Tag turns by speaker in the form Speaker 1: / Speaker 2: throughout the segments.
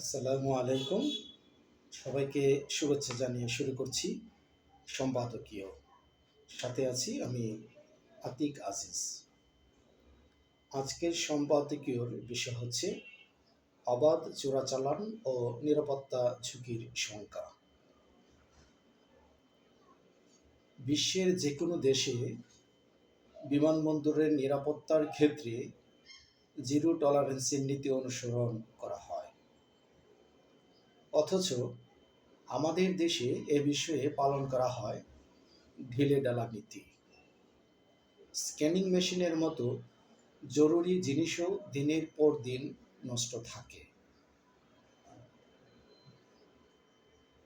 Speaker 1: আসসালামু আলাইকুম। সবাইকে শুভেচ্ছা জানিয়ে শুরু করছি সম্পাদকীয়। সাথে আছি আমি আতিক আজিজ। আজকের সম্পাদকীয়র বিষয় হচ্ছে অবাধ চোরাচালান ও নিরাপত্তা ঝুঁকির সংখ্যা। বিশ্বের যে কোনো দেশে বিমানবন্দরের নিরাপত্তার ক্ষেত্রে জিরো টলারেন্সের নীতি অনুসরণ করা অথচ আমাদের দেশে এ বিষয়ে পালন করা হয় ঢিলে ডালা নীতি। স্ক্যানিং মেশিনের মতো জরুরি জিনিসও দিনের পর দিন নষ্ট থাকে।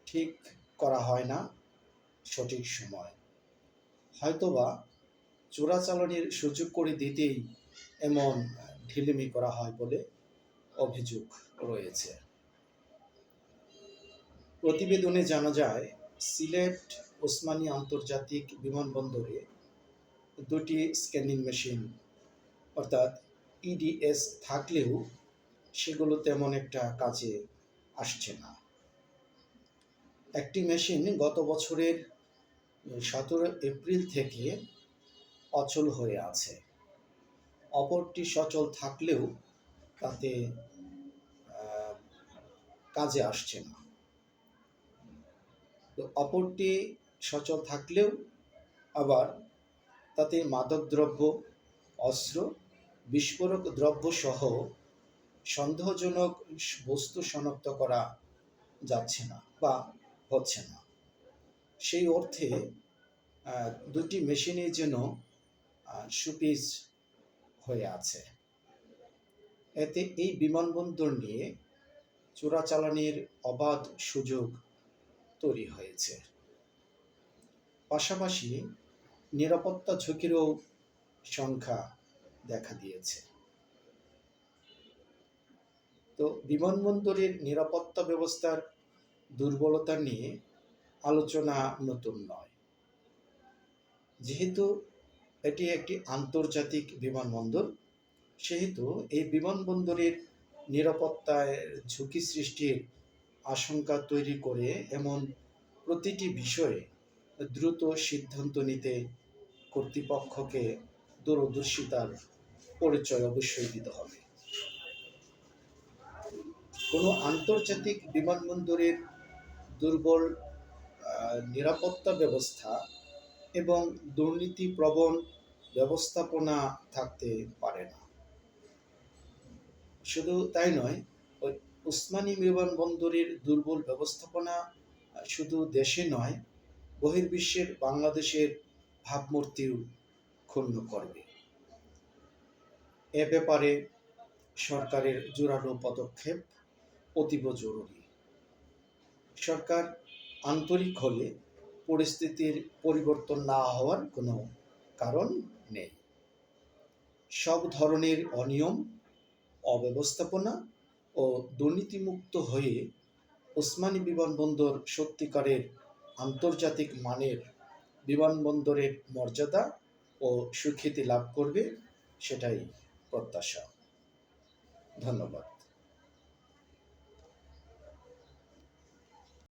Speaker 1: ঠিক করা হয় না সঠিক সময়। হয়তোবা চোরাচালানের সুযোগ করে দিতেই এমন ঢিলেমি করা হয় বলে অভিযোগ রয়েছে। প্রতিবেদনে জানা যায়, সিলেট ওসমানী আন্তর্জাতিক বিমানবন্দরে দুটি স্ক্যানিং মেশিন, অর্থাৎ ইডিএস থাকলেও সেগুলো তেমন একটা কাজে আসছে না। একটি মেশিন গত বছরের সতেরো এপ্রিল থেকে অচল হয়ে আছে। অপরটি সচল থাকলেও তাতে কাজে আসছে না। তো অপরটি সচল থাকলেও আবার তাতে মাদকদ্রব্য, অস্ত্র, বিস্ফোরক দ্রব্য সহ সন্দেহজনক বস্তু শনাক্ত করা যাচ্ছে না বা হচ্ছে না। সেই অর্থে দুটি মেশিনই যেন সুপিস হয়ে আছে। এতে এই বিমানবন্দর নিয়ে চোরাচালানের অবাধ সুযোগ তৈরি হয়েছে। পাশাপাশি নিরাপত্তা ঝুঁকিরও সংখ্যা দেখা দিয়েছে। তো বিমানবন্দরের নিরাপত্তা ব্যবস্থার দুর্বলতা নিয়ে আলোচনা নতুন নয়। যেহেতু এটি একটি আন্তর্জাতিক বিমানবন্দর, সেহেতু এই বিমানবন্দরের নিরাপত্তায় ঝুঁকি সৃষ্টির আশঙ্কা তৈরি করে এমন প্রতিটি বিষয়ে দ্রুত সিদ্ধান্ত নিতে কর্তৃপক্ষকে দূরদর্শিতার পরিচয় অবশ্যই দিতে হবে। কোনো আন্তর্জাতিক বিমানবন্দরের দুর্বল নিরাপত্তা ব্যবস্থা এবং দুর্নীতি প্রবণ ব্যবস্থাপনা থাকতে পারে না। শুধু তাই নয় উসমানী বিমানবন্দরের দুর্বল ব্যবস্থাপনা শুধু দেশে নয়, বহির্বিশ্বের বাংলাদেশের ভাবমূর্তিও ক্ষুণ্ণ করবে। এ ব্যাপারে সরকারের জোরালো পদক্ষেপ অতীব জরুরি। সরকার আন্তরিক হলে পরিস্থিতির পরিবর্তন না হওয়ার কোনো কারণ নেই। সব ধরনের অনিয়ম, অব্যবস্থাপনা ও দুর্নীতিমুক্ত হয়ে ওসমানী বিমানবন্দর সত্যিকারের আন্তর্জাতিক মানের বিমানবন্দরের মর্যাদা ও সুখ্যাতি লাভ করবে, সেটাই প্রত্যাশা। ধন্যবাদ।